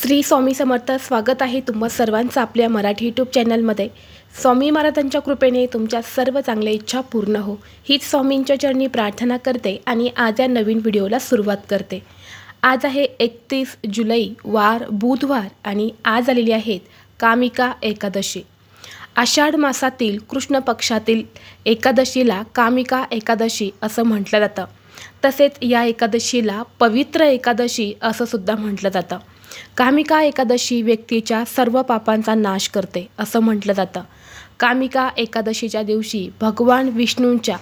श्री स्वामी समर्थ स्वागत आहे तुम्हा सर्वांचं आपल्या मराठी यूट्यूब चॅनलमध्ये स्वामी महाराजांच्या कृपेने तुमच्या सर्व चांगल्या इच्छा पूर्ण हो. हीच स्वामींच्या चरणी प्रार्थना करते आणि आज या नवीन व्हिडिओला सुरुवात करते. आज आहे एकतीस जुलै वार बुधवार आणि आज आलेली आहेत कामिका एकादशी. आषाढ मासातील कृष्ण पक्षातील एकादशीला कामिका एकादशी असं म्हटलं जातं. तसेच या एकादशीला पवित्र एकादशी असं सुद्धा म्हटलं जातं. कामिका एकादशी व्यक्तीच्या सर्व पापांचा नाश करते असं म्हटलं जातं. कामिका एकादशीच्या दिवशी भगवान विष्णूंच्या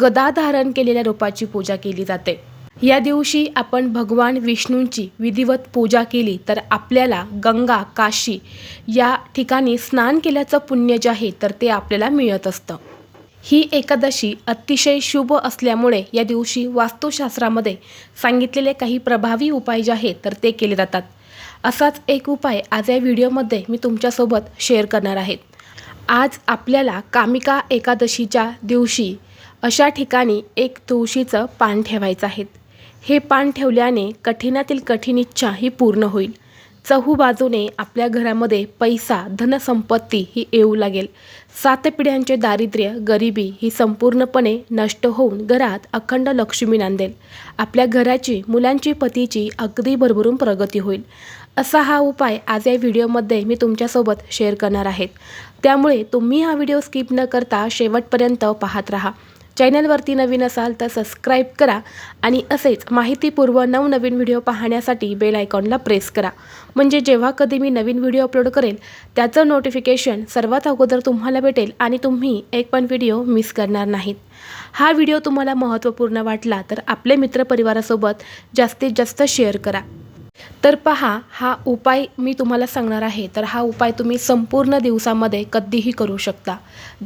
गदा धारण केलेल्या रूपाची पूजा केली जाते. या दिवशी आपण भगवान विष्णूंची विधिवत पूजा केली तर आपल्याला गंगा काशी या ठिकाणी स्नान केल्याचं पुण्य जे आहे तर ते आपल्याला मिळत असतं. ही एकादशी अतिशय शुभ असल्यामुळे या दिवशी वास्तुशास्त्रामध्ये सांगितलेले काही प्रभावी उपाय जे आहेत तर ते केले जातात. असाच एक उपाय आज या व्हिडिओमध्ये मी तुमच्यासोबत शेअर करणार आहेत आज आपल्याला कामिका एकादशीच्या दिवशी अशा ठिकाणी एक तुळशीचं पान ठेवायचं आहे. हे पान ठेवल्याने कठीणातील कठीण इच्छा ही पूर्ण होईल. चहू बाजूने आपल्या घरामध्ये पैसा धनसंपत्ती ही येऊ लागेल. सात पिढ्यांचे दारिद्र्य गरिबी ही संपूर्णपणे नष्ट होऊन घरात अखंड लक्ष्मी नांदेल. आपल्या घराची मुलांची पतीची अगदी भरभरून प्रगती होईल. असा हा उपाय आज या व्हिडिओमध्ये मी तुमच्यासोबत शेअर करणार आहेत. त्यामुळे तुम्ही हा व्हिडिओ स्किप न करता शेवटपर्यंत पाहत राहा. चॅनलवरती नवीन असाल तर सबस्क्राईब करा आणि असेच माहितीपूर्व नवनवीन व्हिडिओ पाहण्यासाठी बेल आयकॉनला प्रेस करा. म्हणजे जेव्हा कधी मी नवीन व्हिडिओ अपलोड करेल त्याचं नोटिफिकेशन सर्वात अगोदर तुम्हाला भेटेल आणि तुम्ही एक पण व्हिडिओ मिस करणार नाहीत. हा व्हिडिओ तुम्हाला महत्त्वपूर्ण वाटला तर आपले मित्रपरिवारासोबत जास्तीत जास्त शेअर करा. तर पहा हा उपाय मी तुम्हाला सांगणार आहे. तर हा उपाय तुम्ही संपूर्ण दिवसामध्ये कधीही करू शकता.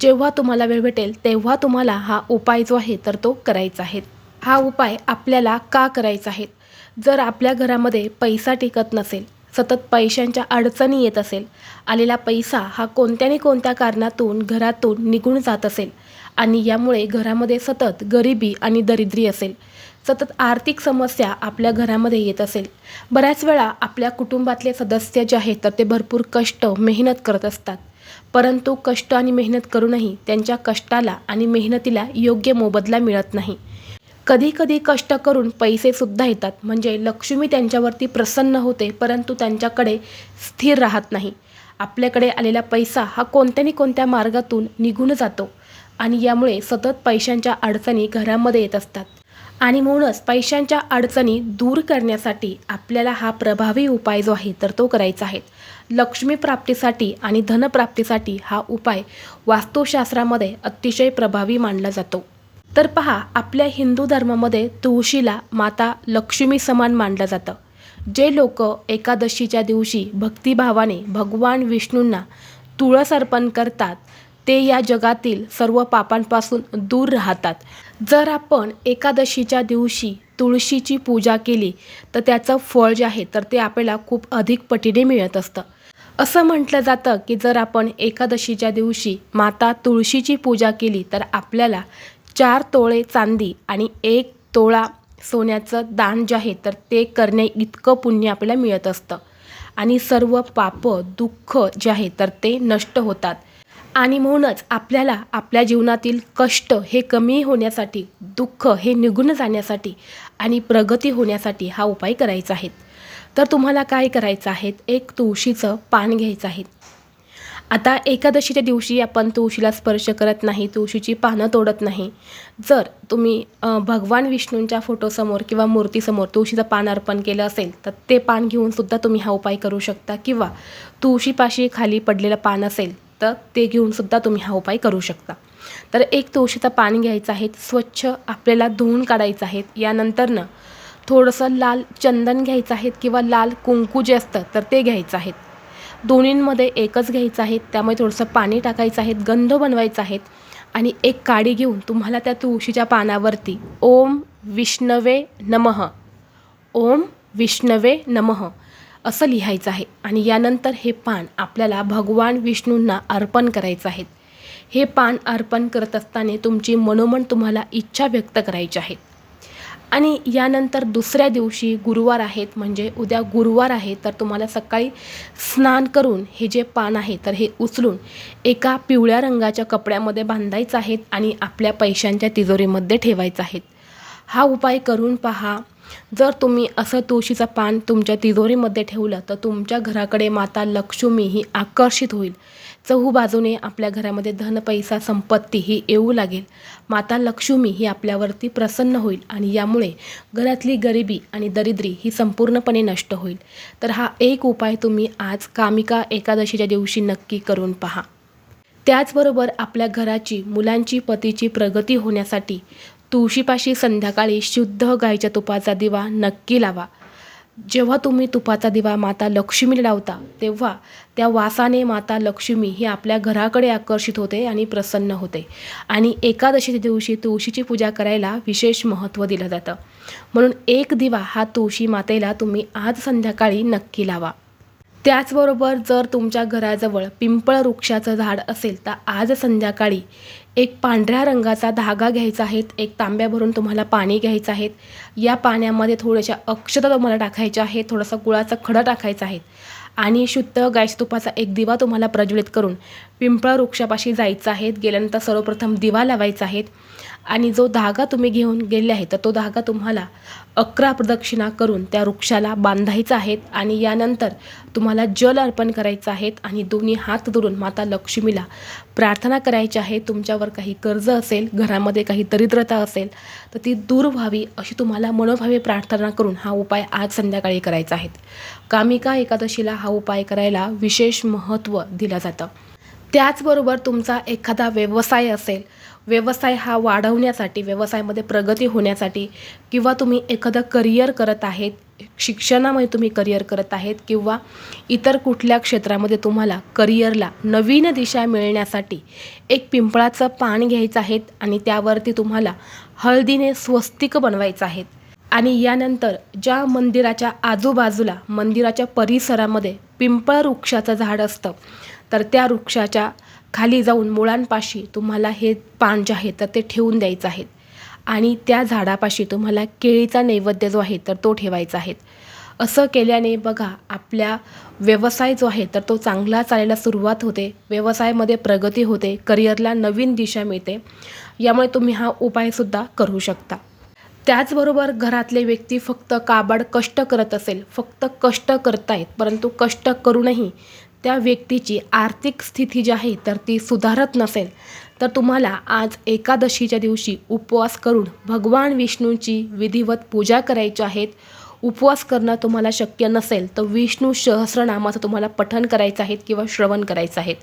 जेव्हा तुम्हाला वेळ भेटेल तेव्हा तुम्हाला हा उपाय जो आहे तर तो करायचा आहे. हा उपाय आपल्याला का करायचा आहे? जर आपल्या घरामध्ये पैसा टिकत नसेल सतत पैशांच्या अडचणी येत असेल आलेला पैसा हा कोणत्या ना कोणत्या कारणातून घरातून निघून जात असेल आणि यामुळे घरामध्ये सतत गरिबी आणि दरिद्री असेल. सतत आर्थिक समस्या आपल्या घरामध्ये येत असेल. बऱ्याच वेळा आपल्या कुटुंबातले सदस्य जे आहेत तर ते भरपूर कष्ट मेहनत करत असतात. परंतु कष्ट आणि मेहनत करूनही त्यांच्या कष्टाला आणि मेहनतीला योग्य मोबदला मिळत नाही. कधी कधी कष्ट करून पैसेसुद्धा येतात. म्हणजे लक्ष्मी त्यांच्यावरती प्रसन्न होते परंतु त्यांच्याकडे स्थिर राहत नाही. आपल्याकडे आलेला पैसा हा कोणत्या ना कोणत्या मार्गातून निघून जातो. आणि यामुळे सतत पैशांच्या अडचणी घरामध्ये येत असतात. आणि म्हणूनच पैशांच्या अडचणी दूर करण्यासाठी आपल्याला हा प्रभावी उपाय जो आहे तर तो करायचा आहे. लक्ष्मी प्राप्तीसाठी आणि धनप्राप्तीसाठी हा उपाय वास्तुशास्त्रामध्ये अतिशय प्रभावी मानला जातो. तर पहा आपल्या हिंदू धर्मामध्ये तुळशीला माता लक्ष्मी समान मानलं जातं. जे लोक एकादशीच्या दिवशी भक्तिभावाने भगवान विष्णूंना तुळस अर्पण करतात ते या जगातील सर्व पापांपासून दूर राहतात. जर आपण एकादशीच्या दिवशी तुळशीची पूजा केली तर त्याचं फळ जे आहे तर ते आपल्याला खूप अधिक पटीने मिळत असतं. असं म्हटलं जातं की जर आपण एकादशीच्या दिवशी माता तुळशीची पूजा केली तर आपल्याला चार तोळे चांदी आणि एक तोळा सोन्याचं दान जे आहे तर ते करणे इतकं पुण्य आपल्याला मिळत असतं. आणि सर्व पाप दुःख जे आहे तर ते नष्ट होतात. आणि म्हणूनच आपल्याला आपल्या जीवनातील कष्ट हे कमी होण्यासाठी दुःख हे निघून जाण्यासाठी आणि प्रगती होण्यासाठी हा उपाय करायचा आहे. तर तुम्हाला काय करायचं आहे? एक तुळशीचं पान घ्यायचं आहे. आता एकादशीच्या दिवशी आपण तुळशीला स्पर्श करत नाही तुळशीची पानं तोडत नाही. जर तुम्ही भगवान विष्णूंच्या फोटोसमोर किंवा मूर्तीसमोर तुळशीचं पान अर्पण केलं असेल तर ते पान घेऊन सुद्धा तुम्ही हा उपाय करू शकता. किंवा तुळशीपाशी खाली पडलेलं पान असेल तर ते घेऊन सुद्धा तुम्ही हा उपाय करू शकता. तर एक तुळशीचं पान घ्यायचं आहे स्वच्छ आपल्याला धुवून काढायचं आहे. यानंतरनं थोडंसं लाल चंदन घ्यायचं आहे किंवा लाल कुंकू जे असतं तर ते घ्यायचं आहे. दोन्हींमध्ये एकच घ्यायचं आहे त्यामुळे थोडंसं पाणी टाकायचं आहे गंध बनवायचं आहे आणि एक काडी घेऊन तुम्हाला त्या तुळशीच्या पानावरती ओम विष्णवे नमः. ओम विष्णवे नमः. असं लिहायचं आहे. आणि यानंतर हे पान आपल्याला भगवान विष्णूंना अर्पण करायचं आहे. हे पान अर्पण करत असताना तुमची मनोमन तुम्हाला इच्छा व्यक्त करायची आहे. आणि यानंतर दुसऱ्या दिवशी गुरुवार आहेत म्हणजे उद्या गुरुवार आहे तर तुम्हाला सकाळी स्नान करून हे जे पान आहे तर हे उचलून एका पिवळ्या रंगाच्या कपड्यामध्ये बांधायचं आहेत आणि आपल्या पैशांच्या तिजोरीमध्ये ठेवायचं आहेत हा उपाय करून पहा. जर तुम्ही असं तुळशीचं पान तुमच्या तिजोरीमध्ये ठेवलं तर तुमच्या घराकडे माता लक्ष्मी ही आकर्षित होईल. चहू बाजूने आपल्या घरामध्ये धन पैसा संपत्ती ही येऊ लागेल. माता लक्ष्मी ही आपल्यावरती प्रसन्न होईल आणि यामुळे घरातली गरिबी आणि दरिद्री ही संपूर्णपणे नष्ट होईल. तर हा एक उपाय तुम्ही आज कामिका एकादशीच्या दिवशी नक्की करून पहा. त्याचबरोबर आपल्या घराची मुलांची पतीची प्रगती होण्यासाठी तुळशीपाशी संध्याकाळी शुद्ध गायीच्या तुपाचा दिवा नक्की लावा. जेव्हा तुम्ही तुपाचा दिवा माता लक्ष्मीला लावता तेव्हा त्या वासाने माता लक्ष्मी ही आपल्या घराकडे आकर्षित होते आणि प्रसन्न होते. आणि एकादशीच्या दिवशी तुळशीची पूजा करायला विशेष महत्त्व दिलं जातं. म्हणून एक दिवा हा तुळशी मातेला तुम्ही आज संध्याकाळी नक्की लावा. त्याचबरोबर जर तुमच्या घराजवळ पिंपळ वृक्षाचं झाड असेल तर आज संध्याकाळी एक पांढऱ्या रंगाचा धागा घ्यायचा आहे. एक तांब्या भरून तुम्हाला पाणी घ्यायचं आहे. या पाण्यामध्ये थोड्याशा अक्षता तुम्हाला टाकायच्या आहेत थोडासा गुळाचा खडा टाकायचा आहे. आणि शुद्ध गायच्या तुपाचा एक दिवा तुम्हाला प्रज्वलित करून पिंपळ वृक्षापाशी जायचं आहे. गेल्यानंतर सर्वप्रथम दिवा लावायचा आहे. आणि जो धागा तुम्ही घेऊन गेले आहे तर तो धागा तुम्हाला अकरा प्रदक्षिणा करून त्या वृक्षाला बांधायचा आहेत आणि यानंतर तुम्हाला जल अर्पण करायचं आहेत आणि दोन्ही हात धरून माता लक्ष्मीला प्रार्थना करायची आहे. तुमच्यावर काही कर्ज असेल घरामध्ये काही दरिद्रता असेल तर ती दूर व्हावी अशी तुम्हाला मनोभावे प्रार्थना करून हा उपाय आज संध्याकाळी करायचा आहे. कामिका एकादशीला हा उपाय करायला विशेष महत्त्व दिलं जातं. त्याचबरोबर तुमचा एखादा व्यवसाय असेल व्यवसाय हा वाढवण्यासाठी व्यवसायामध्ये प्रगती होण्यासाठी किंवा तुम्ही एखादं करिअर करत आहेत शिक्षणामध्ये तुम्ही करिअर करत आहेत किंवा इतर कुठल्या क्षेत्रामध्ये तुम्हाला करिअरला नवीन दिशा मिळण्यासाठी एक पिंपळाचं पान घ्यायचं आहे आणि त्यावरती तुम्हाला हळदीने स्वस्तिक बनवायचं आहेत. आणि यानंतर ज्या मंदिराच्या आजूबाजूला मंदिराच्या परिसरामध्ये पिंपळ वृक्षाचं झाड असतं तर त्या वृक्षाच्या खाली जाऊन मुळांपाशी तुम्हाला हे पान जे आहे तर ते ठेवून द्यायचं आहे. आणि त्या झाडापाशी तुम्हाला केळीचा नैवेद्य जो आहे तर तो ठेवायचा आहे. असं केल्याने बघा आपल्या व्यवसाय जो आहे तर तो चांगला चालायला सुरुवात होते. व्यवसायामध्ये प्रगती होते. करिअरला नवीन दिशा मिळते. यामुळे तुम्ही हा उपायसुद्धा करू शकता. त्याचबरोबर घरातले व्यक्ती फक्त काबाड कष्ट करत असेल फक्त कष्ट करतायत परंतु कष्ट करूनही त्या व्यक्तीची आर्थिक स्थिती जी आहे तर ती सुधारत नसेल तर तुम्हाला आज एकादशीच्या दिवशी उपवास करून भगवान विष्णूंची विधिवत पूजा करायची आहेत उपवास करणं तुम्हाला शक्य नसेल तर विष्णू सहस्रनामाचं तुम्हाला पठण करायचं आहे किंवा श्रवण करायचं आहे.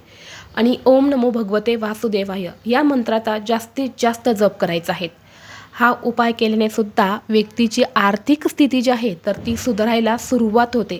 आणि ओम नमो भगवते वासुदेवाय या मंत्राचा जास्तीत जास्त जप करायचा आहे. हा उपाय केल्याने सुद्धा व्यक्तीची आर्थिक स्थिती जी आहे तर ती सुधारायला सुरुवात होते.